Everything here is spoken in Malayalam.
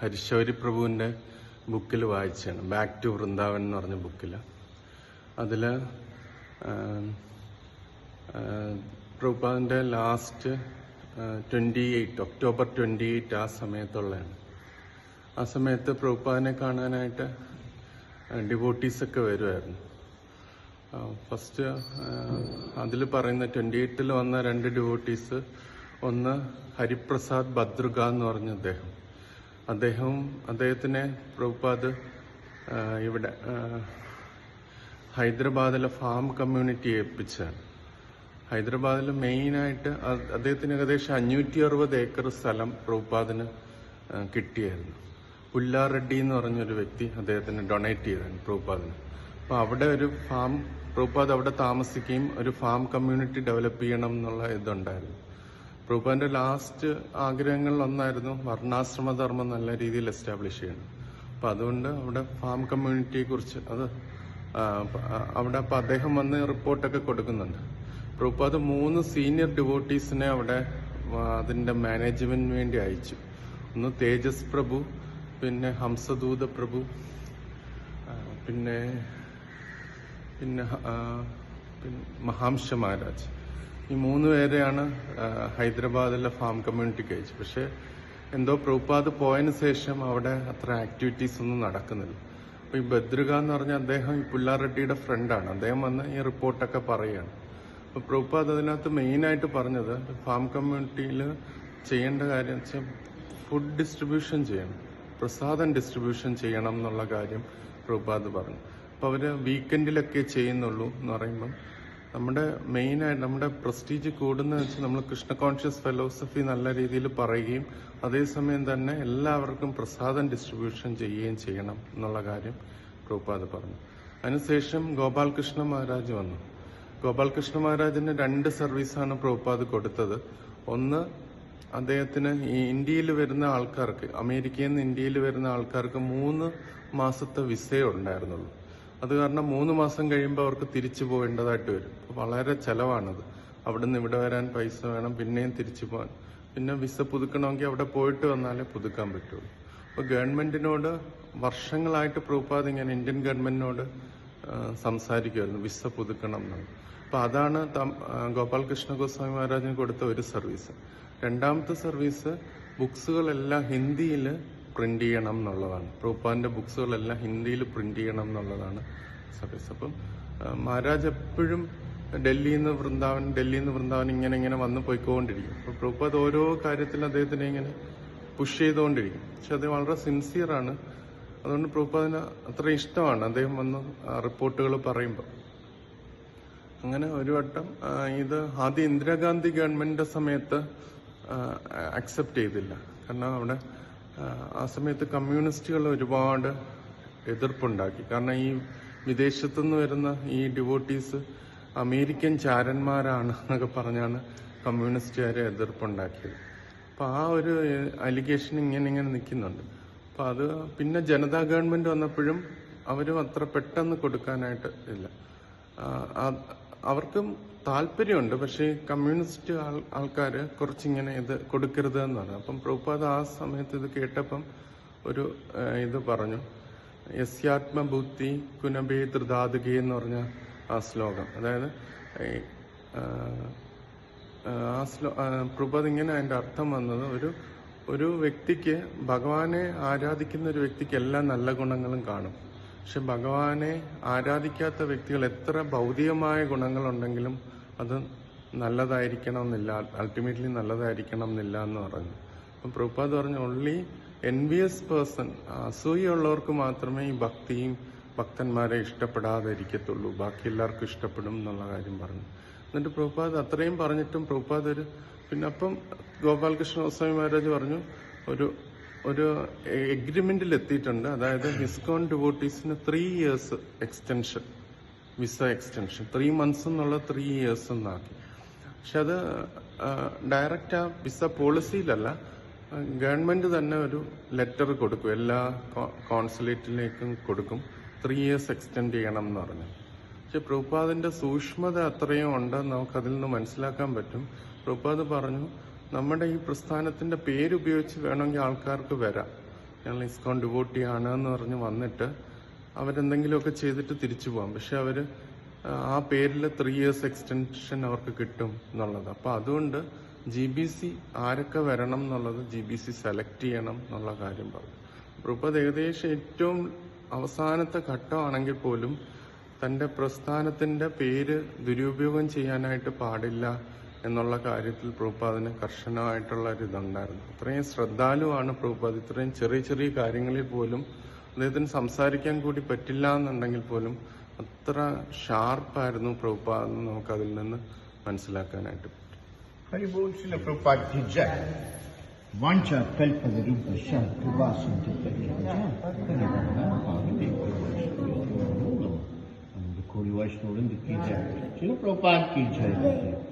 ഹരിശൗരി പ്രഭുവിന്റെ ബുക്കിൽ വായിച്ചാണ്. ബാക്ക് ടു വൃന്ദാവൻ എന്ന് പറഞ്ഞ ബുക്കിൽ അതിൽ പ്രഭുപാദിന്റെ last twenty eight October twenty eight ആ സമയത്തുള്ളതാണ്. ആ സമയത്ത് പ്രഭുപാദിനെ കാണാനായിട്ട് ഡിവോട്ടീസൊക്കെ വരുമായിരുന്നു ഫസ്റ്റ് അതിൽ പറയുന്ന ട്വന്റി എയ്റ്റിൽ വന്ന രണ്ട് ഡിവോട്ടീസ് ഒന്ന് ഹരിപ്രസാദ് ഭദ്രുക എന്ന് പറഞ്ഞ അദ്ദേഹം. അദ്ദേഹവും അദ്ദേഹത്തിനെ പ്രഭുപാദ് ഇവിടെ ഹൈദരാബാദിലെ ഫാം കമ്മ്യൂണിറ്റി ഏൽപ്പിച്ചാണ് ഹൈദരാബാദിൽ മെയിനായിട്ട് അദ്ദേഹത്തിന് ഏകദേശം അഞ്ഞൂറ്റി അറുപത് ഏക്കർ സ്ഥലം പ്രഭുപാദിന് കിട്ടിയായിരുന്നു. പുല്ലാ റെഡ്ഡി എന്ന് പറഞ്ഞൊരു വ്യക്തി അദ്ദേഹത്തിന് ഡൊണേറ്റ് ചെയ്താണ് പ്രഭുപാദിന്. അപ്പോൾ അവിടെ ഒരു ഫാം പ്രഭുപാദ് അവിടെ താമസിക്കുകയും ഒരു ഫാം കമ്മ്യൂണിറ്റി ഡെവലപ്പ് ചെയ്യണം എന്നുള്ള ഇതുണ്ടായിരുന്നു. പ്രഭുപാദിന്റെ ലാസ്റ്റ് ആഗ്രഹങ്ങളിൽ ഒന്നായിരുന്നു വർണാശ്രമധർമ്മം നല്ല രീതിയിൽ എസ്റ്റാബ്ലിഷ് ചെയ്യണം. അപ്പം അതുകൊണ്ട് അവിടെ ഫാം കമ്മ്യൂണിറ്റിയെ കുറിച്ച് അത് അവിടെ അപ്പം അദ്ദേഹം വന്ന് റിപ്പോർട്ടൊക്കെ കൊടുക്കുന്നുണ്ട്. പ്രഭുപാദ് മൂന്ന് സീനിയർ ഡിവോട്ടീസിനെ അവിടെ അതിന്റെ മാനേജ്മെന്റിന് വേണ്ടി അയച്ചു. ഒന്ന് തേജസ് പ്രഭു പിന്നെ ഹംസദൂത പ്രഭു പിന്നെ പിന്നെ പിന്നെ മഹാംശ മഹാരാജ്. ഈ മൂന്ന് പേരെയാണ് ഹൈദരാബാദിലെ ഫാം കമ്മ്യൂണിറ്റിക്ക് അയച്ചു പക്ഷെ എന്തോ പ്രൂപ്പാത് പോയതിന് ശേഷം അവിടെ അത്ര ആക്ടിവിറ്റീസ് ഒന്നും നടക്കുന്നില്ല. അപ്പൊ ഈ ബദ്രുക എന്ന് പറഞ്ഞ അദ്ദേഹം ഈ പുല്ലാറെഡ്ഡിയുടെ ഫ്രണ്ടാണ് അദ്ദേഹം വന്ന് ഈ റിപ്പോർട്ടൊക്കെ പറയുകയാണ്. അപ്പൊ പ്രൂപ്പാത് അതിനകത്ത് മെയിനായിട്ട് പറഞ്ഞത് ഫാം കമ്മ്യൂണിറ്റിയിൽ ചെയ്യേണ്ട കാര്യം വെച്ചാൽ ഫുഡ് ഡിസ്ട്രിബ്യൂഷൻ ചെയ്യണം. പ്രസാദം ഡിസ്ട്രിബ്യൂഷൻ ചെയ്യണം എന്നുള്ള കാര്യം പ്രൂപ്പാത് പറഞ്ഞു. അപ്പൊ അവർ വീക്കെൻഡിലൊക്കെ ചെയ്യുന്നുള്ളൂ എന്ന് പറയുമ്പം നമ്മുടെ മെയിനായിട്ട് നമ്മുടെ പ്രസ്റ്റീജ് കൂടുന്ന വെച്ചാൽ നമ്മൾ കൃഷ്ണ കോൺഷ്യസ് ഫിലോസഫി നല്ല രീതിയിൽ പറയുകയും അതേസമയം തന്നെ എല്ലാവർക്കും പ്രസാദം ഡിസ്ട്രിബ്യൂഷൻ ചെയ്യുകയും ചെയ്യണം എന്നുള്ള കാര്യം പ്രഭുപാദ് പറഞ്ഞു. അതിനുശേഷം ഗോപാൽകൃഷ്ണ മഹാരാജ് വന്നു. ഗോപാൽകൃഷ്ണ മഹാരാജിന് രണ്ട് സർവീസാണ് പ്രഭുപാദ് കൊടുത്തത്. ഒന്ന് അദ്ദേഹത്തിന് ഈ ഇന്ത്യയിൽ വരുന്ന ആൾക്കാർക്ക് അമേരിക്കയിൽ നിന്ന് ഇന്ത്യയിൽ വരുന്ന ആൾക്കാർക്ക് മൂന്ന് മാസത്തെ വിസയേ ഉണ്ടായിരുന്നുള്ളൂ. അത് കാരണം മൂന്ന് മാസം കഴിയുമ്പോൾ അവർക്ക് തിരിച്ചു പോകേണ്ടതായിട്ട് വരും. വളരെ ചെലവാണത്. അവിടെ നിന്ന് ഇവിടെ വരാൻ പൈസ വേണം പിന്നെയും തിരിച്ചു പോകാൻ. പിന്നെ വിസ പുതുക്കണമെങ്കിൽ അവിടെ പോയിട്ട് വന്നാലേ പുതുക്കാൻ പറ്റുള്ളൂ. അപ്പോൾ ഗവൺമെന്റിനോട് വർഷങ്ങളായിട്ട് പ്രൂപ്പാതെ ഇങ്ങനെ ഇന്ത്യൻ ഗവൺമെന്റിനോട് സംസാരിക്കുമായിരുന്നു വിസ പുതുക്കണം എന്നാണ് അപ്പോൾ അതാണ് ഗോപാലകൃഷ്ണ ഗോസ്വാമി മഹാരാജിന് കൊടുത്ത ഒരു സർവീസ്. രണ്ടാമത്തെ സർവീസ് ബുക്സുകളെല്ലാം ഹിന്ദിയിൽ പ്രിന്റ് ചെയ്യണം എന്നുള്ളതാണ്. പ്രൂപ്പാന്റെ ബുക്സുകളെല്ലാം ഹിന്ദിയിൽ പ്രിന്റ് ചെയ്യണം എന്നുള്ളതാണ് സഫീസ് അപ്പം മഹാരാജ് എപ്പോഴും ഡൽഹിയിൽ നിന്ന് വൃന്ദാവൻ ഡൽഹിയിൽ നിന്ന് വൃന്ദാവൻ ഇങ്ങനെ ഇങ്ങനെ വന്ന് പോയിക്കൊണ്ടിരിക്കും. അപ്പൊ പ്രഭുപാദ് ഓരോ കാര്യത്തിലും അദ്ദേഹത്തിനെ ഇങ്ങനെ പുഷ് ചെയ്തുകൊണ്ടിരിക്കും. പക്ഷെ അദ്ദേഹം വളരെ സിൻസിയറാണ് അതുകൊണ്ട് പ്രഭുപാദിന് അത്ര ഇഷ്ടമാണ് അദ്ദേഹം വന്ന് റിപ്പോർട്ടുകൾ പറയുമ്പോൾ. അങ്ങനെ ഒരു വട്ടം ഇത് ആദ്യം ഇന്ദിരാഗാന്ധി ഗവൺമെന്റിന്റെ സമയത്ത് അക്സെപ്റ്റ് ചെയ്തില്ല. കാരണം അവിടെ ആ, സമയത്ത് കമ്മ്യൂണിസ്റ്റുകൾ ഒരുപാട് എതിർപ്പുണ്ടാക്കി. കാരണം ഈ വിദേശത്തു നിന്ന് വരുന്ന ഈ ഡിവോട്ടീസ് അമേരിക്കൻ ചാരന്മാരാണ് എന്നൊക്കെ പറഞ്ഞാണ് കമ്മ്യൂണിസ്റ്റുകാരെ എതിർപ്പുണ്ടാക്കിയത്. അപ്പം ആ ഒരു അലിഗേഷൻ ഇങ്ങനെ ഇങ്ങനെ നിൽക്കുന്നുണ്ട്. അപ്പം അത് പിന്നെ ജനതാ ഗവൺമെന്റ് വന്നപ്പോഴും അവരും അത്ര പെട്ടെന്ന് കൊടുക്കാനായിട്ട് ഇല്ല. അവർക്കും താല്പര്യമുണ്ട്. പക്ഷേ കമ്മ്യൂണിസ്റ്റ് ആൾ ആൾക്കാർ കുറച്ചിങ്ങനെ ഇത് കൊടുക്കരുത് എന്നാണ്. അപ്പം പ്രഭുപാദ് ആ സമയത്ത് ഇത് കേട്ടപ്പം ഒരു ഇത് പറഞ്ഞു. യസ്യാത്മബുദ്ധി കുനബേ ധൃതാതുകേ എന്ന് പറഞ്ഞ ആ ശ്ലോകം. അതായത് ആ, ശ്ലോ പ്രഭുപാദ് ഇങ്ങനെ അതിന്റെ അർത്ഥം വന്നത് ഒരു ഒരു വ്യക്തിക്ക് ഭഗവാനെ ആരാധിക്കുന്ന ഒരു വ്യക്തിക്ക് എല്ലാ നല്ല ഗുണങ്ങളും കാണും. പക്ഷെ ഭഗവാനെ ആരാധിക്കാത്ത വ്യക്തികൾ എത്ര ഭൗതികമായ ഗുണങ്ങളുണ്ടെങ്കിലും അത് നല്ലതായിരിക്കണം എന്നില്ല അൾട്ടിമേറ്റ്ലി നല്ലതായിരിക്കണം എന്നില്ല എന്ന് പറഞ്ഞു. അപ്പം പ്രഭുപാദ് പറഞ്ഞു ഓൺലി എൻവിയസ് പേഴ്സൺ അസൂയുള്ളവർക്ക് മാത്രമേ ഈ ഭക്തിയും ഭക്തന്മാരെ ഇഷ്ടപ്പെടാതെ ഇരിക്കത്തുള്ളൂ ബാക്കി എല്ലാവർക്കും ഇഷ്ടപ്പെടും എന്നുള്ള കാര്യം പറഞ്ഞു. എന്നിട്ട് പ്രഭുപാദ് അത്രയും പറഞ്ഞിട്ടും പ്രഭുപാദ് ഒരു പിന്നെ അപ്പം ഗോപാലകൃഷ്ണ ഗോസ്വാമി മഹാരാജ് പറഞ്ഞു ഒരു ഒരു എഗ്രിമെന്റിൽ എത്തിയിട്ടുണ്ട്. അതായത് ISKCON ഡിവോട്ടീസിന് three years extension visa extension three months എന്നുള്ള ത്രീ ഇയേഴ്സ് എന്നാക്കി. പക്ഷെ അത് ഡയറക്റ്റ് ആ വിസ പോളിസിയിലല്ല ഗവൺമെന്റ് തന്നെ ഒരു ലെറ്റർ കൊടുക്കും. എല്ലാ കോൺസുലേറ്റിലേക്കും കൊടുക്കും. ത്രീ ഇയേഴ്സ് എക്സ്റ്റെൻഡ് ചെയ്യണം എന്ന് പറഞ്ഞു. പക്ഷെ പ്രഭുപാദിന്റെ സൂക്ഷ്മത അത്രയും ഉണ്ടെന്ന് നമുക്കതിൽ നിന്ന് മനസ്സിലാക്കാൻ പറ്റും. പ്രഭുപാദ് പറഞ്ഞു നമ്മുടെ ഈ പ്രസ്ഥാനത്തിന്റെ പേരുപയോഗിച്ച് വേണമെങ്കിൽ ആൾക്കാർക്ക് വരാം. ഞങ്ങൾ ഇസ്കോൺ ഡിവോട്ടിയാണ് എന്ന് പറഞ്ഞ് വന്നിട്ട് അവരെന്തെങ്കിലുമൊക്കെ ചെയ്തിട്ട് തിരിച്ചു പോകാം പക്ഷെ അവർ ആ പേരിൽ ത്രീ ഇയേഴ്സ് എക്സ്റ്റൻഷൻ അവർക്ക് കിട്ടും എന്നുള്ളത്. അപ്പൊ അതുകൊണ്ട് ജി ബി സി ആരൊക്കെ വരണം എന്നുള്ളത് ജി ബി സി സെലക്ട് ചെയ്യണം എന്നുള്ള കാര്യം പറഞ്ഞു. പ്രഭുപത് ഏകദേശം ഏറ്റവും അവസാനത്തെ ഘട്ടമാണെങ്കിൽ പോലും തന്റെ പ്രസ്ഥാനത്തിന്റെ പേര് ദുരുപയോഗം ചെയ്യാനായിട്ട് പാടില്ല. എന്നുള്ള കാര്യത്തിൽ പ്രഭുപാദിന് കർശനമായിട്ടുള്ള ഒരു ഇതുണ്ടായിരുന്നു. അത്രയും ശ്രദ്ധാലുവാണ് പ്രഭുപാദ്. ഇത്രയും ചെറിയ ചെറിയ കാര്യങ്ങളിൽ പോലും അദ്ദേഹത്തിന് സംസാരിക്കാൻ കൂടി പറ്റില്ല എന്നുണ്ടെങ്കിൽ പോലും അത്ര ഷാർപ്പായിരുന്നു പ്രഭുപാദ് എന്ന് നമുക്ക് അതിൽ നിന്ന് മനസ്സിലാക്കാനായിട്ട് പറ്റും. Haribol ചില Prabhupada ki